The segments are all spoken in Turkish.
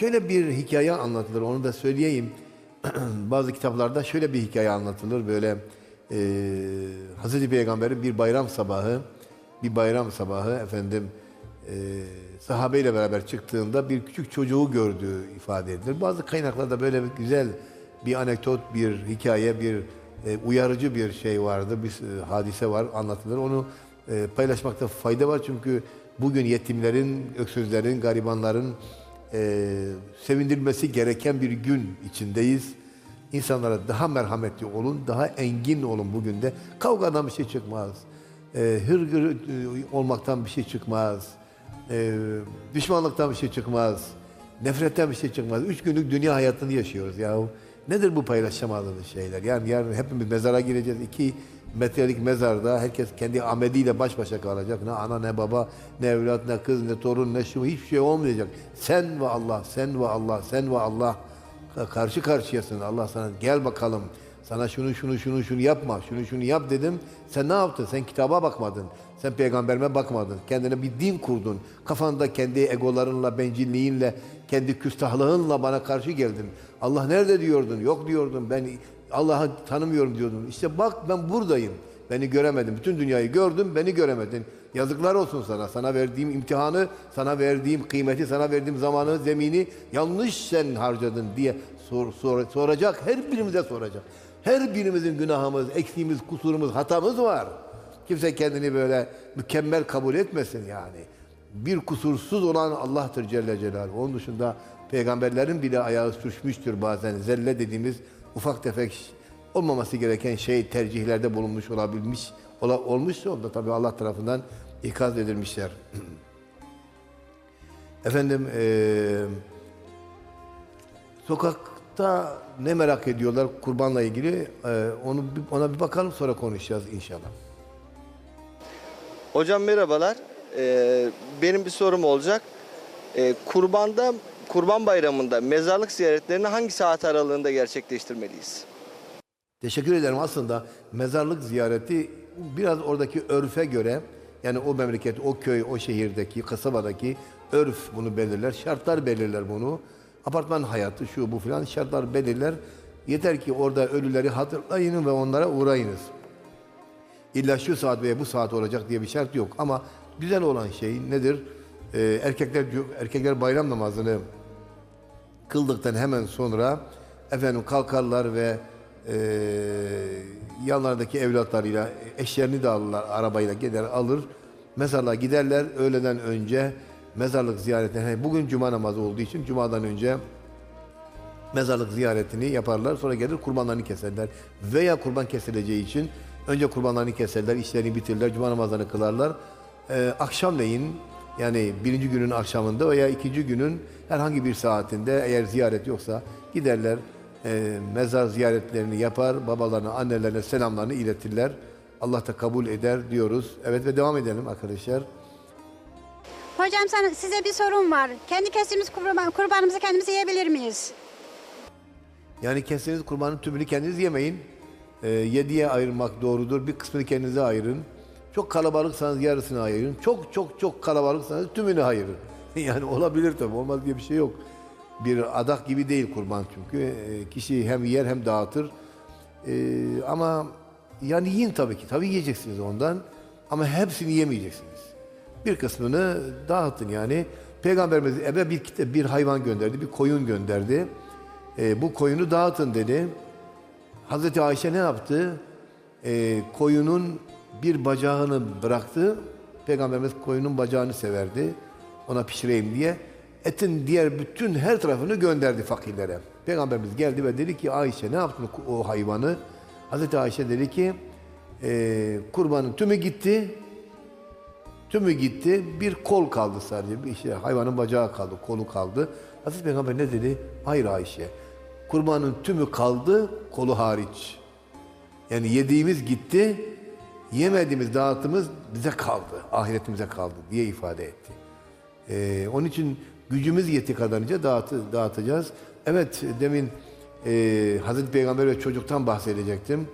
Şöyle bir hikaye anlatılır, onu da söyleyeyim. Bazı kitaplarda şöyle bir hikaye anlatılır. Böyle e, Hazreti Peygamber'in bir bayram sabahı, bir bayram sabahı efendim e, sahabeyle beraber çıktığında bir küçük çocuğu gördüğü ifade edilir. Bazı kaynaklarda böyle bir güzel bir anekdot, bir hikaye, bir e, uyarıcı bir şey vardı, bir e, hadise var anlatılır. Onu e, paylaşmakta fayda var çünkü bugün yetimlerin, öksüzlerin, garibanların e, sevindirilmesi gereken bir gün içindeyiz. İnsanlara daha merhametli olun, daha engin olun bugün de. Kavgadan bir şey çıkmaz. E, hırgür e, olmaktan bir şey çıkmaz. E, düşmanlıktan bir şey çıkmaz. Nefretten bir şey çıkmaz. Üç günlük dünya hayatını yaşıyoruz yahu. Nedir bu paylaşamadığımız şeyler? Yani yarın hepimiz mezara gireceğiz. İki metrelik mezarda herkes kendi ameliyle baş başa kalacak. Ne ana ne baba, ne evlat, ne kız, ne torun, ne şu hiçbir şey olmayacak. Sen ve Allah, sen ve Allah, sen ve Allah karşı karşıyasın. Allah sana gel bakalım. Sana şunu şunu şunu şunu yapma, şunu şunu yap dedim. Sen ne yaptın? Sen kitaba bakmadın. Sen peygamberime bakmadın. Kendine bir din kurdun. Kafanda kendi egolarınla, bencilliğinle, kendi küstahlığınla bana karşı geldin. Allah nerede diyordun? Yok diyordun. Ben Allah'ı tanımıyorum diyordun. İşte bak ben buradayım. Beni göremedin. Bütün dünyayı gördüm, beni göremedin. Yazıklar olsun sana. Sana verdiğim imtihanı, sana verdiğim kıymeti, sana verdiğim zamanı, zemini yanlış sen harcadın diye sor, sor- soracak. Her birimize soracak. Her birimizin günahımız, eksiğimiz, kusurumuz, hatamız var. Kimse kendini böyle mükemmel kabul etmesin yani. Bir kusursuz olan Allah'tır Celle Celaluhu. Onun dışında peygamberlerin bile ayağı sürçmüştür bazen. Zelle dediğimiz ufak tefek olmaması gereken şey tercihlerde bulunmuş olabilmiş ola, olmuşsa o da tabii Allah tarafından ikaz edilmişler. Efendim eee sokakta ne merak ediyorlar kurbanla ilgili eee, onu ona bir bakalım sonra konuşacağız inşallah. Hocam merhabalar. Ee, benim bir sorum olacak. Ee, kurbanda, kurban bayramında mezarlık ziyaretlerini hangi saat aralığında gerçekleştirmeliyiz? Teşekkür ederim. Aslında mezarlık ziyareti biraz oradaki örfe göre yani o memleket, o köy, o şehirdeki, kasabadaki örf bunu belirler. Şartlar belirler bunu. Apartman hayatı şu bu filan şartlar belirler. Yeter ki orada ölüleri hatırlayın ve onlara uğrayınız. İlla şu saat veya bu saat olacak diye bir şart yok. Ama güzel olan şey nedir? Ee, erkekler erkekler bayram namazını kıldıktan hemen sonra efendim kalkarlar ve e, yanlarındaki evlatlarıyla eşlerini de alırlar arabayla gider alır mezarlığa giderler öğleden önce mezarlık ziyaretine he, bugün cuma namazı olduğu için cumadan önce mezarlık ziyaretini yaparlar sonra gelir kurbanlarını keserler veya kurban kesileceği için önce kurbanlarını keserler işlerini bitirirler cuma namazlarını kılarlar. Ee, akşamleyin yani birinci günün akşamında veya ikinci günün herhangi bir saatinde eğer ziyaret yoksa giderler e, mezar ziyaretlerini yapar babalarına annelerine selamlarını iletirler. Allah da kabul eder diyoruz. Evet ve devam edelim arkadaşlar Hocam sana, size bir sorum var. Kendi kestiğimiz kurban, kurbanımızı kendimiz yiyebilir miyiz? Yani kestiğiniz kurbanın tümünü kendiniz yemeyin. Ee, yediye ayırmak doğrudur. Bir kısmını kendinize ayırın. Çok kalabalıksanız yarısını ayırın. Çok çok çok kalabalıksanız tümünü ayırın. yani olabilir tabii. Olmaz diye bir şey yok. Bir adak gibi değil kurban çünkü. Ee, kişi hem yer hem dağıtır. Ee, ama yani yiyin tabii ki. Tabii yiyeceksiniz ondan. Ama hepsini yemeyeceksiniz. Bir kısmını dağıtın yani. Peygamberimiz eve bir bir hayvan gönderdi, bir koyun gönderdi. Ee, bu koyunu dağıtın dedi. Hazreti Ayşe ne yaptı? Ee, koyunun bir bacağını bıraktı. Peygamberimiz koyunun bacağını severdi. Ona pişireyim diye. Etin diğer bütün her tarafını gönderdi fakirlere. Peygamberimiz geldi ve dedi ki Ayşe ne yaptın o hayvanı? Hazreti Ayşe dedi ki "Ee, kurbanın tümü gitti. Tümü gitti. Bir kol kaldı sadece. Bir işte hayvanın bacağı kaldı, kolu kaldı. Hazreti Peygamber ne dedi? Hayır Ayşe. Kurbanın tümü kaldı, kolu hariç. Yani yediğimiz gitti, yemediğimiz dağıtımız bize kaldı, ahiretimize kaldı diye ifade etti. Ee, onun için gücümüz yeti kadarınca dağıtı, dağıtacağız. Evet demin e, Hazreti Peygamber ve çocuktan bahsedecektim.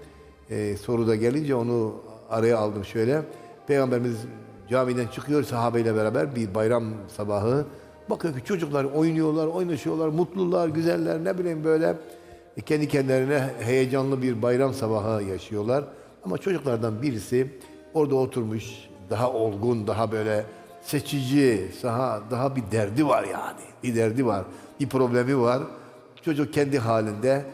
E, soruda gelince onu araya aldım şöyle. Peygamberimiz camiden çıkıyor sahabeyle beraber bir bayram sabahı. Bakıyor ki çocuklar oynuyorlar, oynaşıyorlar, mutlular, güzeller ne bileyim böyle e, kendi kendilerine heyecanlı bir bayram sabahı yaşıyorlar. Ama çocuklardan birisi orada oturmuş, daha olgun, daha böyle seçici, daha, daha bir derdi var yani. Bir derdi var, bir problemi var. Çocuk kendi halinde.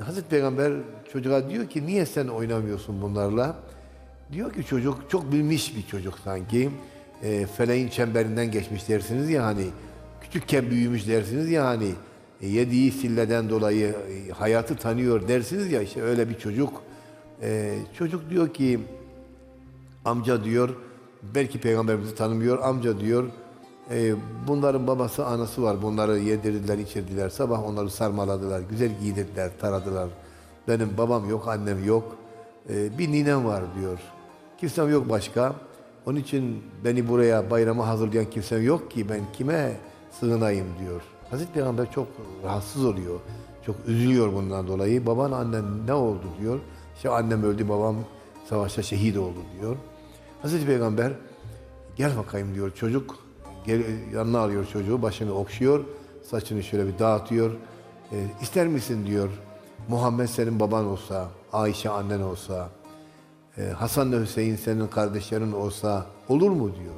Hazreti Peygamber çocuğa diyor ki niye sen oynamıyorsun bunlarla? Diyor ki çocuk çok bilmiş bir çocuk sanki. E, feleğin çemberinden geçmiş dersiniz ya hani. Küçükken büyümüş dersiniz ya hani. E, yediği silleden dolayı e, hayatı tanıyor dersiniz ya işte öyle bir çocuk. E, çocuk diyor ki amca diyor belki peygamberimizi tanımıyor amca diyor e, bunların babası anası var bunları yedirdiler içirdiler sabah onları sarmaladılar güzel giydirdiler taradılar benim babam yok annem yok E, bir ninem var diyor kimsem yok başka onun için beni buraya bayrama hazırlayan kimsem yok ki ben kime sığınayım diyor Hazreti Peygamber çok rahatsız oluyor çok üzülüyor bundan dolayı baban annen ne oldu diyor işte annem öldü babam savaşta şehit oldu diyor Hazreti Peygamber gel bakayım diyor çocuk. Gel, yanına alıyor çocuğu başını okşuyor. Saçını şöyle bir dağıtıyor. E, ister misin diyor Muhammed senin baban olsa, Ayşe annen olsa, Hasan ve Hüseyin senin kardeşlerin olsa olur mu diyor.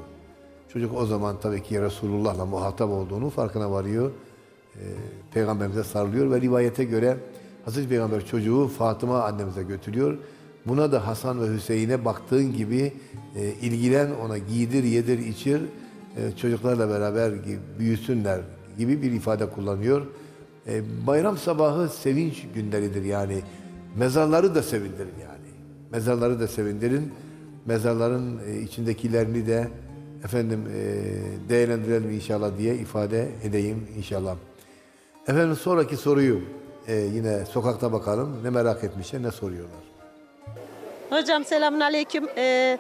Çocuk o zaman tabii ki Resulullah'la muhatap olduğunu farkına varıyor. E, Peygamberimize sarılıyor ve rivayete göre Hazreti Peygamber çocuğu Fatıma annemize götürüyor. Buna da Hasan ve Hüseyin'e baktığın gibi e, ilgilen ona giydir, yedir, içir, e, çocuklarla beraber büyüsünler gibi bir ifade kullanıyor. E, bayram sabahı sevinç günleridir yani. Mezarları da sevindirin yani. Mezarları da sevindirin. Mezarların e, içindekilerini de efendim e, değerlendirelim inşallah diye ifade edeyim inşallah. Efendim sonraki soruyu e, yine sokakta bakalım. Ne merak etmişler, ne soruyorlar. Hocam selamun aleyküm. Ee,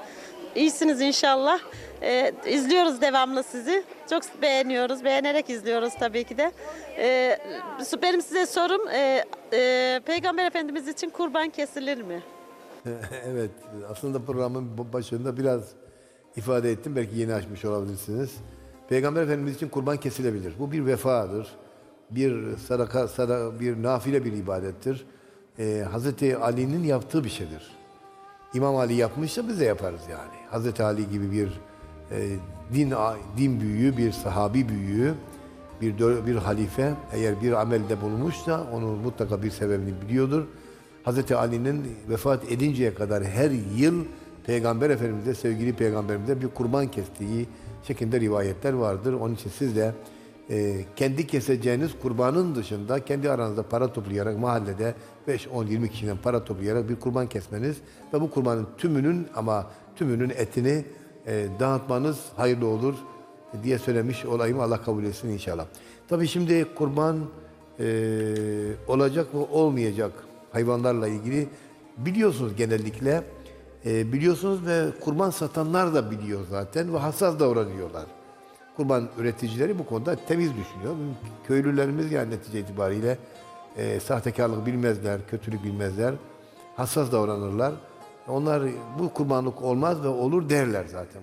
iyisiniz inşallah. Ee, izliyoruz devamlı sizi. Çok beğeniyoruz. Beğenerek izliyoruz tabii ki de. Ee, benim size sorum e, e, Peygamber Efendimiz için kurban kesilir mi? evet, aslında programın başında biraz ifade ettim. Belki yeni açmış olabilirsiniz. Peygamber Efendimiz için kurban kesilebilir. Bu bir vefadır. Bir sadaka, sadaka bir nafile bir ibadettir. Ee, Hazreti Ali'nin yaptığı bir şeydir. İmam Ali yapmışsa biz de yaparız yani. Hazreti Ali gibi bir e, din din büyüğü, bir sahabi büyüğü, bir bir halife eğer bir amelde bulunmuşsa onun mutlaka bir sebebini biliyordur. Hazreti Ali'nin vefat edinceye kadar her yıl Peygamber Efendimiz'e, sevgili Peygamberimize bir kurban kestiği şeklinde rivayetler vardır. Onun için siz de e, kendi keseceğiniz kurbanın dışında kendi aranızda para toplayarak mahallede 5, 10, 20 kişiden para toplayarak bir kurban kesmeniz ve bu kurbanın tümünün ama tümünün etini e, dağıtmanız hayırlı olur diye söylemiş olayım. Allah kabul etsin inşallah. Tabii şimdi kurban e, olacak mı olmayacak hayvanlarla ilgili biliyorsunuz genellikle e, biliyorsunuz ve kurban satanlar da biliyor zaten ve hassas davranıyorlar. Kurban üreticileri bu konuda temiz düşünüyor. Köylülerimiz yani netice itibariyle e, sahtekarlık bilmezler, kötülük bilmezler. Hassas davranırlar. Onlar bu kurbanlık olmaz ve olur derler zaten.